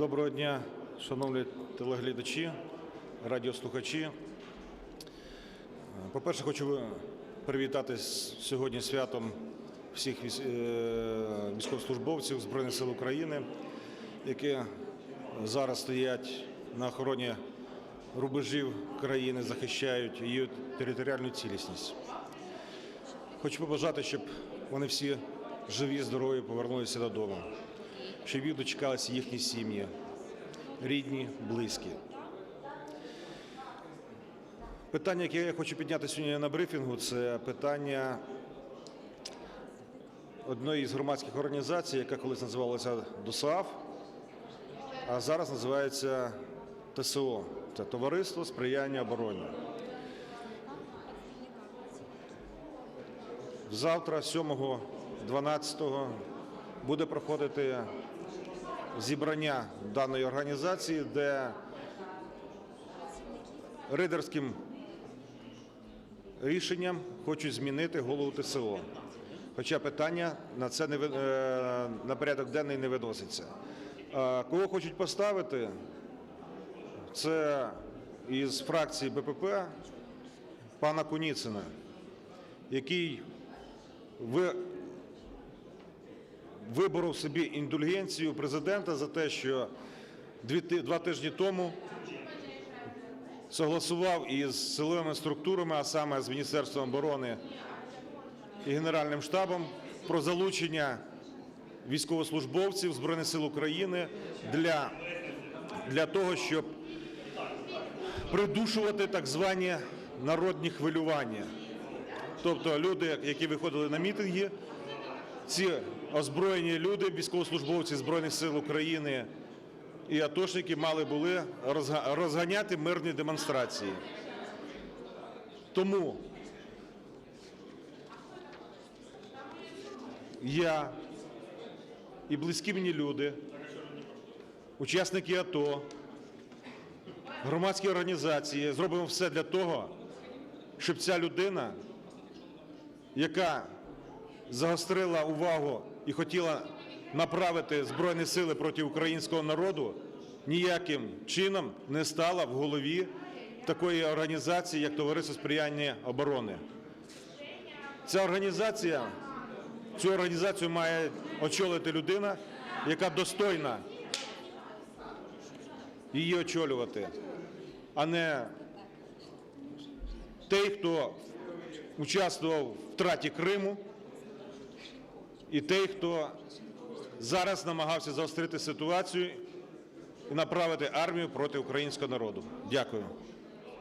Доброго дня, шановні телеглядачі, радіослухачі. По-перше, хочу привітати сьогодні святом всіх е, військовослужбовців Збройних сил України, які зараз стоять на охороні рубежів країни, захищають її територіальну цілісність. Хочу побажати, щоб вони всі живі, здорові повернулися додому, щоб їх дочекалися їхні сім'ї, рідні, близькі. Питання, яке я хочу підняти сьогодні на брифінгу, це питання одної з громадських організацій, яка колись називалася ДОСААФ, а зараз називається ТСО це Товариство сприяння обороні. Завтра, 7-12, буде проходити зібрання даної організації, де рейдерським рішенням хочуть змінити голову ТСО. Хоча питання на це не е, на порядок денний не виноситься. Кого хочуть поставити? Це із фракції БПП пана Куніцина, який ви виборов собі індульгенцію президента за те, що два тижні тому согласував із силовими структурами, а саме з Міністерством оборони і Генеральним штабом, про залучення військовослужбовців Збройних сил України для, для того, щоб придушувати так звані народні хвилювання. Тобто люди, які виходили на мітинги, ці озброєні люди, військовослужбовці Збройних сил України і атошники мали були розга- розганяти мирні демонстрації. Тому я і близькі мені люди, учасники АТО, громадські організації зробимо все для того, щоб ця людина, яка загострила увагу і хотіла направити Збройні сили проти українського народу, ніяким чином не стала в голові такої організації, як Товариство сприяння оборони. Ця організація, цю організацію має очолити людина, яка достойна її очолювати, а не той, хто участвував в втраті Криму, і той, хто зараз намагався заострити ситуацію і направити армію проти українського народу. Дякую.